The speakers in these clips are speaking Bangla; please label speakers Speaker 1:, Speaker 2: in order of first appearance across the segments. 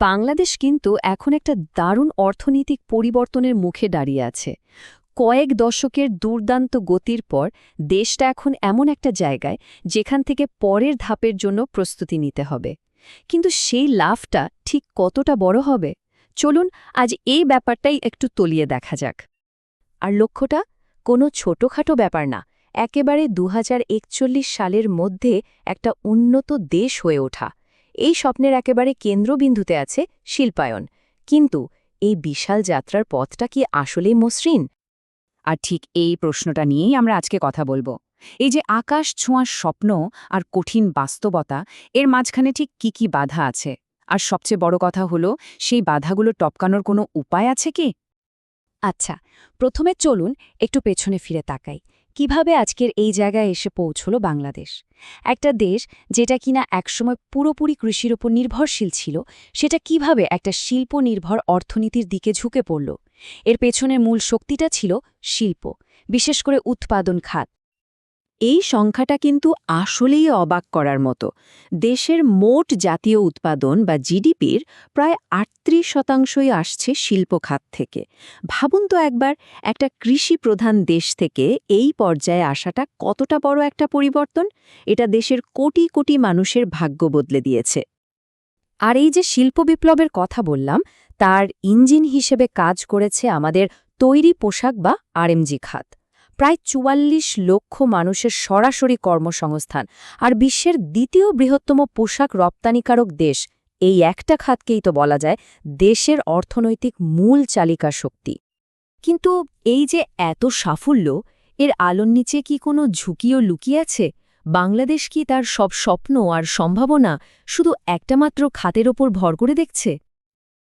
Speaker 1: বাংলাদেশ কিন্তু এখন একটা দারুণ অর্থনৈতিক পরিবর্তনের মুখে দাঁড়িয়ে আছে। কয়েক দশকের দুর্দান্ত গতির পর দেশটা এখন এমন একটা জায়গায় যেখান থেকে পরের ধাপের জন্য প্রস্তুতি নিতে হবে। কিন্তু সেই লাভটা ঠিক কতটা বড় হবে? চলুন আজ এই ব্যাপারটাই একটু তলিয়ে দেখা যাক। আর লক্ষ্যটা? কোনো ছোটখাটো ব্যাপার না। একেবারে দু হাজার একচল্লিশ সালের মধ্যে একটা উন্নত দেশ হয়ে ওঠা। এই স্বপ্নের একেবারে কেন্দ্রবিন্দুতে আছে শিল্পায়ন। কিন্তু এই বিশাল যাত্রার পথটা কি আসলেই মসৃণ?
Speaker 2: আর ঠিক এই প্রশ্নটা নিয়েই আমরা আজকে কথা বলব। এই যে আকাশ ছোঁয়ার স্বপ্ন আর কঠিন বাস্তবতা, এর মাঝখানে ঠিক কি কি বাধা আছে? আর সবচেয়ে বড় কথা হলো, সেই বাধাগুলো টপকানোর কোনো উপায় আছে কি?
Speaker 1: আচ্ছা প্রথমে চলুন একটু পেছনে ফিরে তাকাই। কীভাবে আজকের এই জায়গায় এসে পৌঁছল বাংলাদেশ? একটা দেশ যেটা কিনা একসময় পুরোপুরি কৃষির ওপর নির্ভরশীল ছিল, সেটা কীভাবে একটা শিল্প নির্ভর অর্থনীতির দিকে ঝুঁকে পড়ল? এর পেছনের মূল শক্তিটা ছিল শিল্প, বিশেষ করে উৎপাদন খাত।
Speaker 2: এই সংখ্যাটা কিন্তু আসলেই অবাক করার মতো। দেশের মোট জাতীয় উৎপাদন বা জিডিপির প্রায় আটত্রিশ শতাংশই আসছে শিল্প খাত থেকে। ভাবুন তো একবার, একটা কৃষি প্রধান দেশ থেকে এই পর্যায়ে আসাটা কতটা বড় একটা পরিবর্তন? এটা দেশের কোটি কোটি মানুষের ভাগ্য বদলে দিয়েছে।
Speaker 1: আর এই যে শিল্প বিপ্লবের কথা বললাম, তার ইঞ্জিন হিসেবে কাজ করেছে আমাদের তৈরি পোশাক বা আরএমজি খাত। প্রায় চুয়াল্লিশ লক্ষ মানুষের সরাসরি কর্মসংস্থান। আর বিশ্বের দ্বিতীয় বৃহত্তম পোশাক রপ্তানিকারক দেশ, এই একটা খাতকেই তো বলা যায়, দেশের অর্থনৈতিক মূল চালিকা শক্তি। কিন্তু এই যে এত সাফল্য, এর আলোর নিচে কি কোনো ঝুঁকিও লুকিয়ে আছে? বাংলাদেশ কি তার সব স্বপ্ন আর সম্ভাবনা শুধু একটা মাত্র খাতের ওপর ভর করে দেখছে?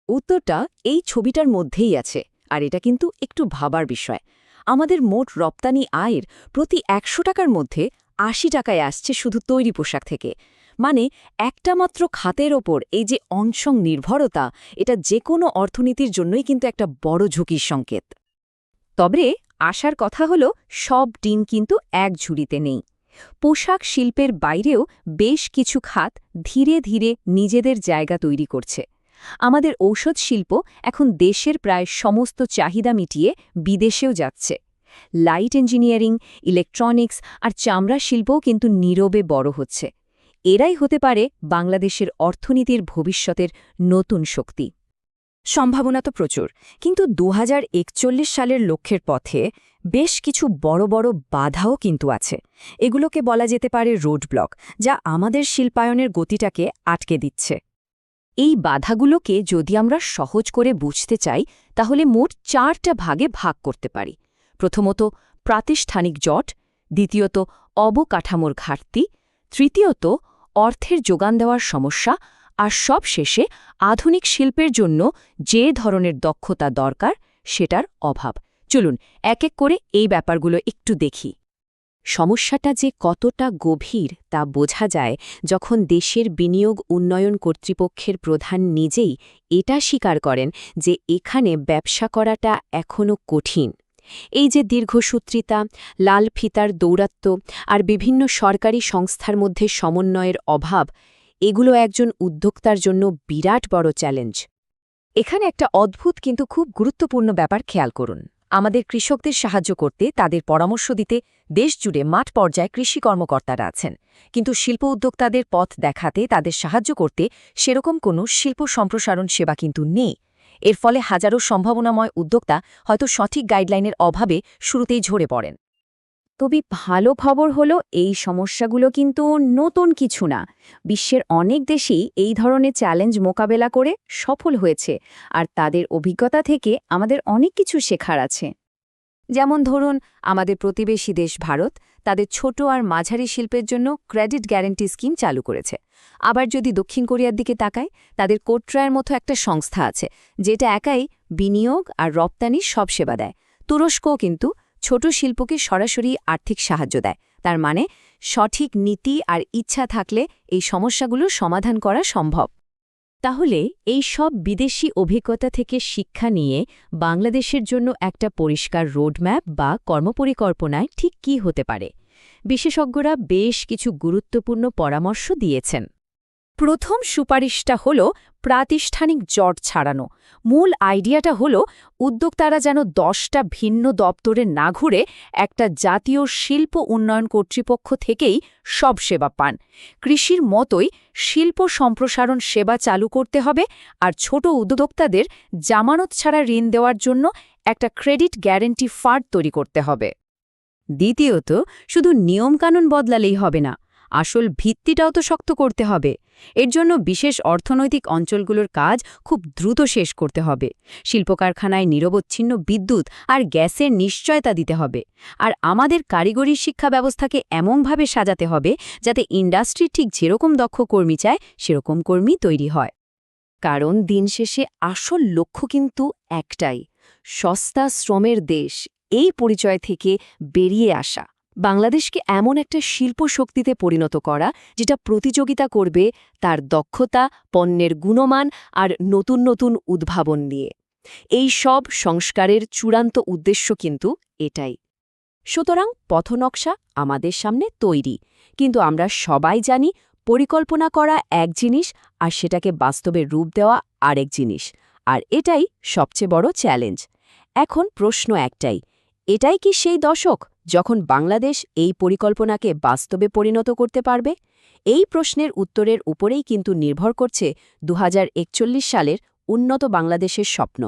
Speaker 2: উত্তরটা এই ছবিটার মধ্যেই আছে, আর এটা কিন্তু একটু ভাবার বিষয়। আমাদের মোট রপ্তানি আয়ের প্রতি একশো টাকার মধ্যে আশি টাকায় আসছে শুধু তৈরি পোশাক থেকে। মানে একটা মাত্র খাতের ওপর এই যে অংশং নির্ভরতা, এটা যে কোনো অর্থনীতির জন্যই কিন্তু একটা বড় ঝুঁকির সংকেত। তবে আসার কথা হল, সব ডিম কিন্তু এক ঝুড়িতে নেই। পোশাক শিল্পের বাইরেও বেশ কিছু খাত ধীরে ধীরে নিজেদের জায়গা তৈরি করছে। আমাদের ঔষধ শিল্প এখন দেশের প্রায় সমস্ত চাহিদা মিটিয়ে বিদেশেও যাচ্ছে। লাইট ইঞ্জিনিয়ারিং, ইলেকট্রনিক্স আর চামড়া শিল্পও কিন্তু নীরবে বড় হচ্ছে। এরাই হতে পারে বাংলাদেশের অর্থনীতির ভবিষ্যতের নতুন শক্তি। সম্ভাবনা তো প্রচুর, কিন্তু দু হাজার একচল্লিশ সালের লক্ষ্যের পথে বেশ কিছু বড় বড় বাধাও কিন্তু আছে। এগুলোকে বলা যেতে পারে রোড ব্লক যা আমাদের শিল্পায়নের গতিটাকে আটকে দিচ্ছে। এই বাধাগুলোকে যদি আমরা সহজ করে বুঝতে চাই, তাহলে মোট চারটা ভাগে ভাগ করতে পারি। প্রথমত, প্রাতিষ্ঠানিক জট, দ্বিতীয়ত, অবকাঠামোর ঘাটতি, তৃতীয়ত, অর্থের যোগান দেওয়ার সমস্যা, আর সব শেষে আধুনিক শিল্পের জন্য যে ধরনের দক্ষতা দরকার, সেটার অভাব। চলুন, এক এক করে এই ব্যাপারগুলো একটু দেখি। সমস্যাটা যে কতটা গভীর তা বোঝা যায় যখন দেশের বিনিয়োগ উন্নয়ন কর্তৃপক্ষের প্রধান নিজেই এটা স্বীকার করেন যে এখানে ব্যবসা করাটা এখনও কঠিন। এই যে দীর্ঘসূত্রিতা, লাল ফিতার দৌরাত্ম আর বিভিন্ন সরকারি সংস্থার মধ্যে সমন্বয়ের অভাব, এগুলো একজন উদ্যোক্তার জন্য বিরাট বড় চ্যালেঞ্জ। এখানে একটা অদ্ভুত কিন্তু খুব গুরুত্বপূর্ণ ব্যাপার খেয়াল করুন। আমাদের কৃষকদের সাহায্য করতে, তাদের পরামর্শ দিতে দেশজুড়ে মাঠ পর্যায়ে কৃষি কর্মকর্তারা আছেন। কিন্তু শিল্প উদ্যোক্তাদের পথ দেখাতে, তাদের সাহায্য করতে সেরকম কোনো শিল্প সম্প্রসারণ সেবা কিন্তু নেই। এর ফলে হাজারো সম্ভাবনাময় উদ্যোক্তা হয়তো সঠিক গাইডলাইনের অভাবে শুরুতেই ঝরে পড়েন। তবে ভালো খবর হলো, এই সমস্যাগুলো কিন্তু নতুন কিছু না। বিশ্বের অনেক দেশেই এই ধরনের চ্যালেঞ্জ মোকাবেলা করে সফল হয়েছে, আর তাদের অভিজ্ঞতা থেকে আমাদের অনেক কিছু শেখার আছে। যেমন ধরুন, আমাদের প্রতিবেশী দেশ ভারত, তাদের ছোট আর মাঝারি শিল্পের জন্য ক্রেডিট গ্যারেন্টি স্কিম চালু করেছে। আবার যদি দক্ষিণ কোরিয়ার দিকে তাকায় তাদের কোট্রায়ের মতো একটা সংস্থা আছে, যেটা একাই বিনিয়োগ আর রপ্তানি সব সেবা দেয়। তুরস্কও কিন্তু ছোট শিল্পকে সরাসরি আর্থিক সাহায্য দেয়। তার মানে সঠিক নীতি আর ইচ্ছা থাকলে এই সমস্যাগুলো সমাধান করা সম্ভব। তাহলে এই সব বিদেশি অভিজ্ঞতা থেকে শিক্ষা নিয়ে বাংলাদেশের জন্য একটা পরিষ্কার রোডম্যাপ বা কর্মপরিকল্পনায় ঠিক কি হতে পারে? বিশেষজ্ঞরা বেশ কিছু গুরুত্বপূর্ণ পরামর্শ দিয়েছেন।
Speaker 1: প্রথম সুপারিশটা হল প্রাতিষ্ঠানিক জট ছাড়ানো। মূল আইডিয়াটা হল উদ্যোক্তারা যেন দশটা ভিন্ন দপ্তরে না ঘুরে একটা জাতীয় শিল্প উন্নয়ন কর্তৃপক্ষ থেকেই সব সেবা পান। কৃষির মতোই শিল্প সম্প্রসারণ সেবা চালু করতে হবে আর ছোট উদ্যোক্তাদের জামানত ছাড়া ঋণ দেওয়ার জন্য একটা ক্রেডিট গ্যারেন্টি ফান্ড তৈরি করতে হবে। দ্বিতীয়ত, শুধু নিয়মকানুন বদলালেই হবে না আসল ভিত্তিটাও তো শক্ত করতে হবে। এর জন্য বিশেষ অর্থনৈতিক অঞ্চলগুলোর কাজ খুব দ্রুত শেষ করতে হবে। শিল্পকারখানায় নিরবচ্ছিন্ন বিদ্যুৎ আর গ্যাসের নিশ্চয়তা দিতে হবে। আর আমাদের কারিগরি শিক্ষা ব্যবস্থাকে এমনভাবে সাজাতে হবে যাতে ইন্ডাস্ট্রি ঠিক যেরকম দক্ষ কর্মী চায়, সেরকম কর্মী তৈরি হয়। কারণ দিন শেষে আসল লক্ষ্য কিন্তু একটাই, সস্তা শ্রমের দেশ। এই পরিচয় থেকে বেরিয়ে আসা। বাংলাদেশকে এমন একটা শিল্প শক্তিতে পরিণত করা, যেটা প্রতিযোগিতা করবে তার দক্ষতা, পণ্যের গুণমান আর নতুন নতুন উদ্ভাবন নিয়ে। এই সব সংস্কারের চূড়ান্ত উদ্দেশ্য কিন্তু এটাই। সুতরাং পথনকশা আমাদের সামনে তৈরি, কিন্তু আমরা সবাই জানি পরিকল্পনা করা এক জিনিস আর সেটাকে বাস্তবে রূপ দেওয়া আরেক জিনিস, আর এটাই সবচেয়ে বড় চ্যালেঞ্জ। এখন প্রশ্ন একটাই এটাই কি সেই দশক যখন বাংলাদেশ এই পরিকল্পনাকে বাস্তবে পরিণত করতে পারবে? এই প্রশ্নের উত্তরের উপরেই কিন্তু নির্ভর করছে দু হাজার একচল্লিশ সালের উন্নত বাংলাদেশের স্বপ্ন।